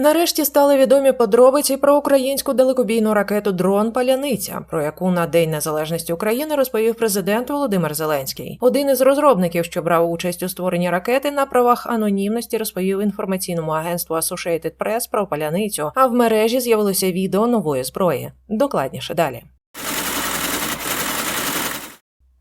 Нарешті стали відомі подробиці про українську далекобійну ракету Дрон Паляниця, про яку на День Незалежності України розповів президент Володимир Зеленський. Один із розробників, що брав участь у створенні ракети, на правах анонімності розповів інформаційному агентству Associated Press про паляницю. А в мережі з'явилося відео нової зброї. Докладніше далі.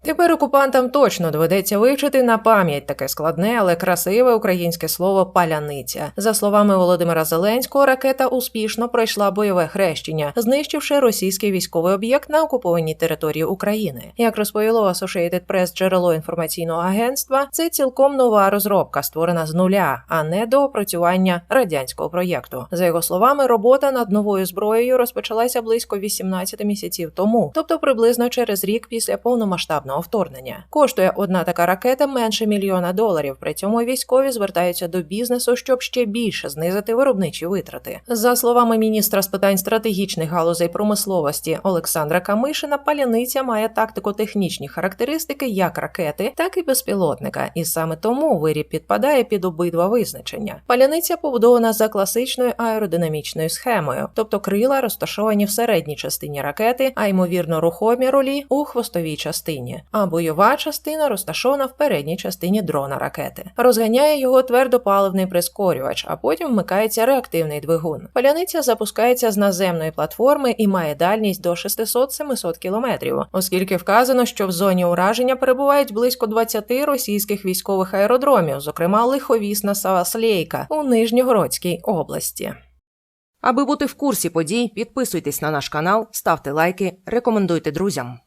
Тепер окупантам точно доведеться вивчити на пам'ять таке складне, але красиве українське слово паляниця. За словами Володимира Зеленського, ракета успішно пройшла бойове хрещення, знищивши російський військовий об'єкт на окупованій території України. Як розповіло Associated Press джерело інформаційного агентства, це цілком нова розробка, створена з нуля, а не до опрацювання радянського проєкту. За його словами, робота над новою зброєю розпочалася близько 18 місяців тому, тобто приблизно через рік після повномасштабного вторгнення. Коштує одна така ракета менше мільйона доларів. При цьому військові звертаються до бізнесу, щоб ще більше знизити виробничі витрати. За словами міністра з питань стратегічних галузей промисловості Олександра Камишина, паляниця має тактико-технічні характеристики як ракети, так і безпілотника, і саме тому виріб підпадає під обидва визначення. Паляниця побудована за класичною аеродинамічною схемою, тобто крила розташовані в середній частині ракети, а ймовірно рухомі ролі у хвостовій частині. А бойова частина розташована в передній частині дрона ракети. Розганяє його твердопаливний прискорювач, а потім вмикається реактивний двигун. Паляниця запускається з наземної платформи і має дальність до 600-700 кілометрів, оскільки вказано, що в зоні ураження перебувають близько 20 російських військових аеродромів, зокрема лиховісна Саваслейка у Нижньогородській області. Аби бути в курсі подій, підписуйтесь на наш канал, ставте лайки, рекомендуйте друзям.